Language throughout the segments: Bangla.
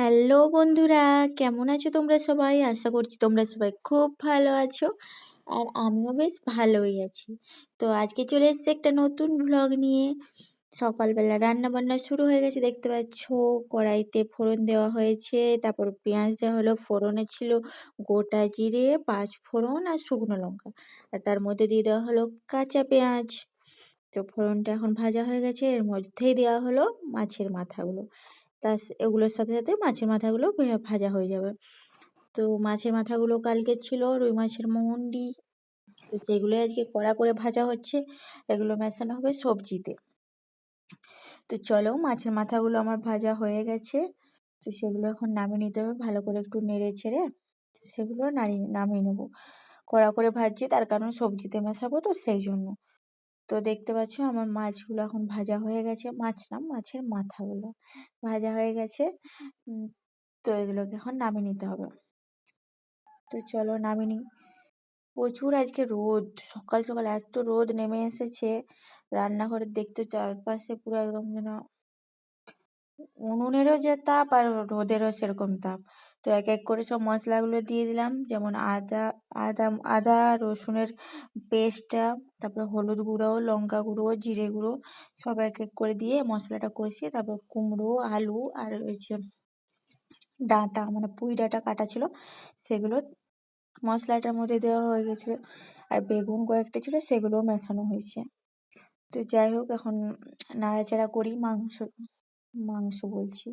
হ্যালো বন্ধুরা, কেমন আছো তোমরা সবাই? আশা করছি তোমরা সবাই খুব ভালো আছো আর আমিও বেশ ভালোই আছি। তো আজকে চলে এসেছে একটা নতুন ব্লগ নিয়ে। সকালবেলা রান্না বান্না শুরু হয়ে গেছে, দেখতে পাচ্ছ কড়াইতে ফোড়ন দেওয়া হয়েছে, তারপর পেঁয়াজ দেওয়া হলো, ফোড়নে ছিল গোটা জিরে, পাঁচ ফোড়ন আর শুকনো লঙ্কা। আর তার মধ্যে দিয়ে দেওয়া হলো কাঁচা পেঁয়াজ। তো ফোড়নটা এখন ভাজা হয়ে গেছে, এর মধ্যেই দেওয়া হলো মাছের মাথাগুলো। তা এগুলোর সাথে সাথে মাছের মাথাগুলো ভাজা হয়ে যাবে। তো মাছের মাথাগুলো কালকে ছিল রুই মাছের মুন্ডি। তো সেগুলো আজকে কড়া করে ভাজা হচ্ছে। এগুলো মেশানো হবে সবজিতে। তো চলো মাছের মাথাগুলো আমার ভাজা হয়ে গেছে। তো সেগুলো এখন নামিয়ে নিতে হবে, ভালো করে একটু নেড়ে ছেড়ে সেগুলো নামিয়ে নেব। কড়া করে ভাজছি, তার কারণ সবজিতে মেশাবো তো সেই জন্য। তো দেখতে পাচ্ছ আমার মাছগুলো এখন ভাজা হয়ে গেছে। মাছ না, মাছের মাথাগুলো ভাজা হয়ে গেছে। তো এগুলোকে এখন নামিয়ে নিতে হবে। তো চলো নামিয়ে প্রচুর আজকে রোদ, সকাল সকাল এত রোদ নেমে এসেছে। রান্নাঘরে দেখতে চারপাশে পুরো একদম যেন উনুনেরও যে তাপ আর রোদেরও সেরকম তাপ। তো এক এক করে সব মশলাগুলো দিয়ে দিলাম। যেমন আদা আদা আদা, রসুনের পেস্টটা, তারপরে হলুদ গুঁড়ো, লঙ্কা গুঁড়ো, জিরে গুঁড়ো সব এক এক করে দিয়ে মশলাটা কষিয়ে তারপর কুমড়ো, আলু আর যে ডাঁটা মানে পুঁই ডাঁটা কাটা ছিল, সেগুলো মশলাটার মধ্যে দেওয়া হয়ে গেছে আর বেগুন কয়েকটা ছিল, সেগুলোও মেশানো হয়েছে। তো যাই হোক, এখন নাড়াচাড়া করি মাংস মাংস বলছি,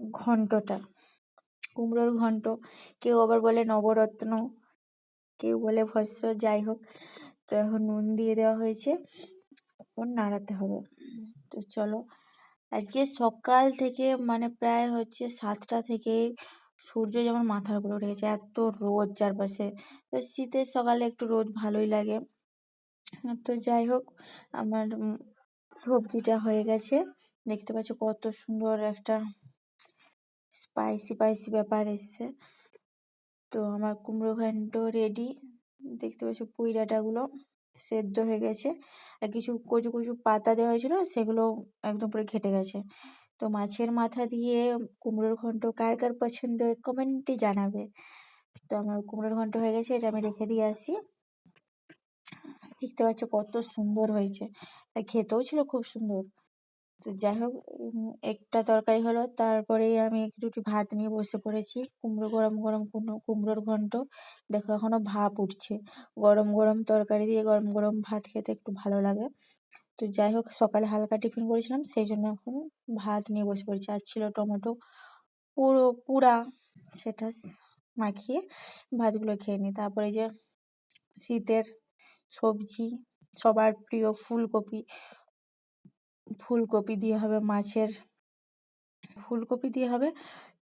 ঘন্টটা। কুমড়োর ঘন্ট। কেউ আবার বলে নবরত্ন, কেউ বলে ভস্য, যাই হোক। তো এখন নুন দিয়ে দেওয়া হয়েছে, এখন নাড়াতে হবে। তো চলো, আজকে সকাল থেকে মানে প্রায় হচ্ছে সাতটা থেকে সূর্য যেমন মাথার উপরে উঠে গেছে এত রোদ চারপাশে। তো শীতের সকালে একটু রোদ ভালোই লাগে। তো যাই হোক, আমার সবজিটা হয়ে গেছে। দেখতে পাচ্ছ কত সুন্দর একটা স্পাইসি স্পাইসি ব্যাপার এসছে। তো আমার কুমড়ো ঘন্ট রেডি দেখতে পাচ্ছ পুঁই ডাঁটাগুলো সেদ্ধ হয়ে গেছে। আর কিছু কচু কচু পাতা দেওয়া হয়েছিল, সেগুলো একদম পুরো ঘেটে গেছে। তো মাছের মাথা দিয়ে কুমড়োর ঘন্ট কার কার পছন্দ কমেন্টে জানাবে। তো আমার কুমড়োর ঘন্ট হয়ে গেছে, এটা আমি রেখে দিয়ে আসি দেখতে পাচ্ছ কত সুন্দর হয়েছে। খেতেও ছিল খুব সুন্দর। তো যাই হোক একটা তরকারি হলো, তারপরেই আমি একটু একটু ভাত নিয়ে বসে পড়েছি। কুমড়ো, গরম গরম কুমড়োর ঘন্ট। দেখো, এখনও ভাপ উঠছে। গরম গরম তরকারি দিয়ে গরম গরম ভাত খেতে একটু ভালো লাগে। তো যাই হোক, সকালে হালকা টিফিন করেছিলাম, সেই জন্য এখন ভাত নিয়ে বসে পড়েছি। আর ছিল টমেটো, পুরো, পুরা সেটা মাখিয়ে ভাতগুলো খেয়ে নিই। তারপরে যে শীতের সবজি, সবার প্রিয় ফুলকপি ফুলকপি দিয়ে হবে মাছের, ফুলকপি দিয়ে হবে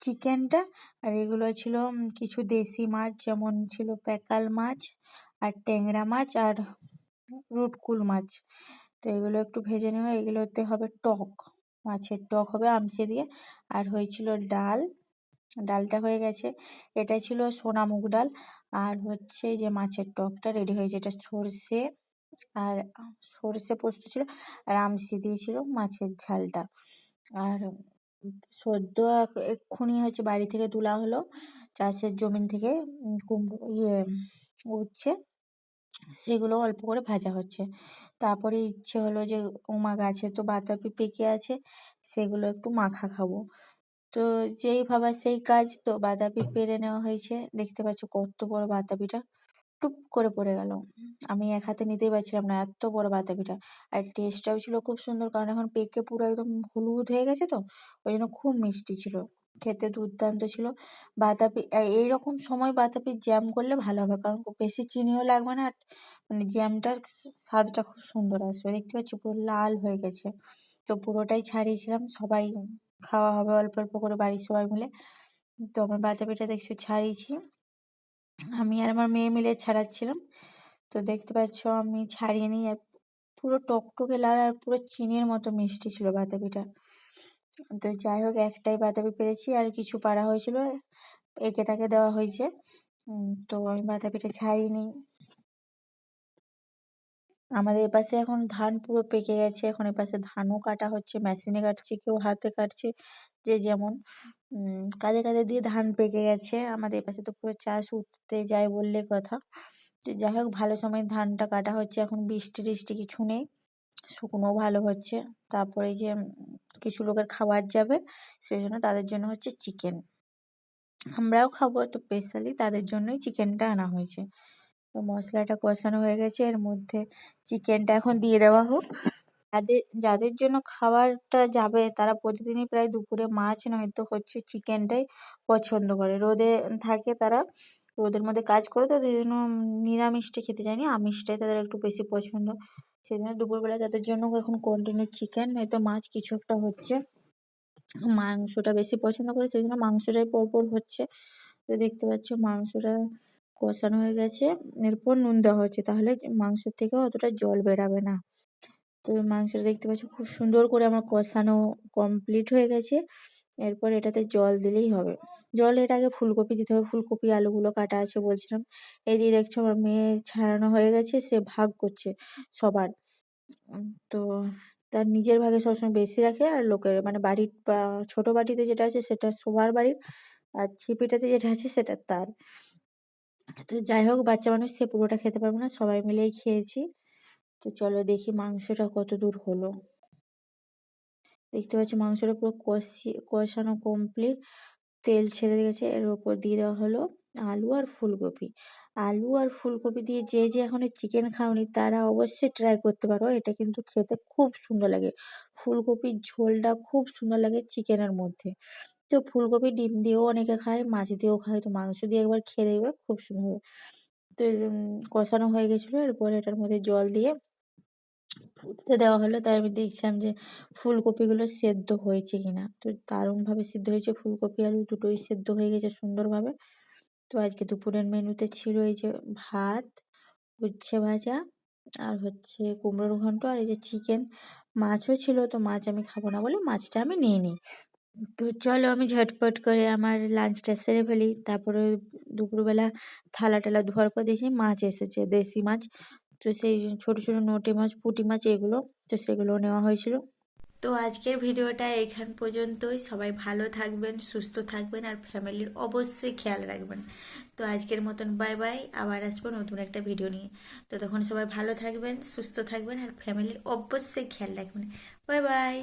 চিকেনটা। আর এগুলো ছিল কিছু দেশি মাছ, যেমন ছিল প্যাকাল মাছ আর ট্যাংরা মাছ আর রুটকুল মাছ। তো এগুলো একটু ভেজে নেওয়া এগুলোতে হবে টক, মাছের টক হবে আমসে দিয়ে। আর হয়েছিল ডাল, ডালটা হয়ে গেছে। এটা ছিল সোনা মুগ ডাল। আর হচ্ছে যে মাছের টকটা রেডি হয়েছে, এটা সর্ষে আর সর্ষে পোস্ত ছিল, আর আমসি দিয়েছিল মাছের ঝালটা। আর সদ্য এক্ষুনি হচ্ছে বাড়ি থেকে তোলা হলো, চাষের জমিন থেকে কুমড়ো ইয়ে উঠছে, সেগুলো অল্প করে ভাজা হচ্ছে। তারপরে ইচ্ছে হলো যে ওমা গাছে তো বাতাবি পেকে আছে, সেগুলো একটু মাখা খাব। তো যেই ভাবা সেই কাজ, তো বাতাবি পেরে নেওয়া হয়েছে। দেখতে পাচ্ছ কত বড় বাতাবিটা। টুপ করে পড়ে গেল। আমি এক হাতে নিতেই পারছিলাম না এত বড় বাতাবিটা আর টেস্টটাও ছিল খুব সুন্দর কারণ এখন পেকে পুরো একদম হলুদ হয়ে গেছে তো ওই জন্য খুব মিষ্টি ছিল। খেতে দুর্দান্ত ছিল। বাতাবি এইরকম সময় বাতাবির জ্যাম করলে ভালো হবে কারণ বেশি চিনিও লাগবে না আর মানে জ্যামটার স্বাদটা খুব সুন্দর আসবে। দেখতে পাচ্ছি পুরো লাল হয়ে গেছে। তো পুরোটাই ছাড়িয়েছিলাম সবাই খাওয়া হবে অল্প অল্প করে বাড়ির সবাই মিলে। তো আমার বাতাবিটা দেখছি ছাড়িয়েছি। আমি আর আমার মেয়ে মিলে ছাড়াচ্ছিলাম। তো দেখতে পাচ্ছ আমি ছাড়িয়ে নিই আর পুরো টকটকে লাল আর পুরো চিনির মতো মিষ্টি ছিল বাতাবিটা তো যাই হোক, একটাই বাতাবি পেরেছি আর কিছু পাড়া হয়েছিল, একে তাকে দেওয়া হয়েছে। তো আমি বাতাবিটা ছাড়িয়ে নিই। আমাদের এপাশে এখন ধান পুরো পেকে গেছে, এখন এপাশে ধানও কাটা হচ্ছে, মেশিনে কাটছে, কেউ হাতে কাটছে, যে যেমন। কাঁধে কাঁধে দিয়ে ধান পেকে গেছে। আমাদের এপাশে তো পুরো চাষ উঠতে যায় বললে কথা। তো যাই হোক, ভালো সময় ধানটা কাটা হচ্ছে। এখন বৃষ্টি টিষ্টি কিছু নেই, শুকনো ভালো হচ্ছে। তারপরে যে কিছু লোকের খাবার যাবে, সেই জন্য তাদের জন্য হচ্ছে চিকেন। আমরাও খাব, তো স্পেশালি তাদের জন্যই চিকেনটা আনা হয়েছে। তো মশলাটা কষানো হয়ে গেছে। এর মধ্যে চিকেনটা এখন দিয়ে দেওয়া হোক। যাদের যাদের জন্য খাবারটা যাবে, তারা প্রতিদিনই প্রায় দুপুরে মাছ নয়তো হচ্ছে চিকেনটাই পছন্দ করে। রোদে থাকে তারা, রোদের মধ্যে কাজ করে তো সেই জন্য নিরামিষটা খেতে চায়নি, আমিষটাই তাদের একটু বেশি পছন্দ। সেই জন্য দুপুরবেলা তাদের জন্য এখন কন্টিনিউ চিকেন নয়তো মাছ কিছু একটা হচ্ছে, মাংসটা বেশি পছন্দ করে, সেই জন্য মাংসটাই পরপর হচ্ছে। তো দেখতে পাচ্ছ মাংসটা কষানো হয়ে গেছে, এরপর নুন দেওয়া হচ্ছে, তাহলে মাংসের থেকে অতটা জল বেরাবে না। তো মাংসটা দেখতে পাচ্ছ খুব সুন্দর করে আমার কষানো কমপ্লিট হয়ে গেছে। এরপর এটাতে জল দিলেই হবে। জল এর আগে ফুলকপি দিতে হবে। ফুলকপি, আলুগুলো কাটা আছে বলছিলাম। এই দিয়ে দেখছ আমার মেয়ে ছাড়ানো হয়ে গেছে, সে ভাগ করছে সবার। তো তার নিজের ভাগে সবসময় বেশি রাখে আর লোকের মানে বাড়ির ছোট বাটিতে যেটা আছে সেটা সবার বাড়ির আর ছিপিটাতে যেটা আছে সেটা তার। তো যাই হোক, বাচ্চা মানুষ সে পুরোটা খেতে পারবে না। সবাই মিলেই খেয়েছি। তো চলো দেখি মাংসটা কত দূর হলো। দেখতে পাচ্ছি মাংসটা পুরো কষি, কষানো কমপ্লিট তেল ছেড়ে গেছে এর ওপর দিয়ে দেওয়া হলো আলু আর ফুলকপি। আলু আর ফুলকপি দিয়ে যে যে এখনও চিকেন খাওনি, তারা অবশ্যই ট্রাই করতে পারো। এটা কিন্তু খেতে খুব সুন্দর লাগে। ফুলকপির ঝোলটা খুব সুন্দর লাগে চিকেনের মধ্যে। তো ফুলকপি ডিম দিয়েও অনেকে খায়, মাছ দিয়েও খায়, তো মাংস দিয়ে একবার খেয়ে দেখবে, খুব সুন্দর হবে তো কষানো হয়ে গেছিল, এরপর এটার মধ্যে জল দিয়ে ফুটতে দেওয়া হলো, তাই আমি দেখছিলাম যে ফুলকপিগুলো সেদ্ধ হয়েছে কিনা। তো দারুণভাবে সিদ্ধ হয়েছে, ফুলকপি আলু দুটোই সেদ্ধ হয়ে গেছে সুন্দরভাবে। তো আজকে দুপুরের মেনুতে ছিল এই যে ভাত, উচ্ছে ভাজা আর হচ্ছে কুমড়োর ঘন্ট আর এই যে চিকেন মাছও ছিল, তো মাছ আমি খাব না বলে মাছটা আমি নিয়ে নিই। তো চলো আমি ঝটপট করে আমার লাঞ্চটা সেরে ফেলি। তারপরে দুপুরবেলা থালা টালা ধোয়ার পর দেখি মাছ এসেছে, দেশি মাছ। তো সেই ছোট ছোট নোটে মাছ, পুঁটি মাছ এগুলো, তো সেগুলো নেওয়া হয়েছিল। তো আজকের ভিডিওটা এখান পর্যন্তই। সবাই ভালো থাকবেন, সুস্থ থাকবেন আর ফ্যামিলির অবশ্যই খেয়াল রাখবেন। তো আজকের মতন বাই বাই আবার আসব নতুন একটা ভিডিও নিয়ে। তো তখন সবাই ভালো থাকবেন, সুস্থ থাকবেন আর ফ্যামিলির অবশ্যই খেয়াল রাখবেন। Bye bye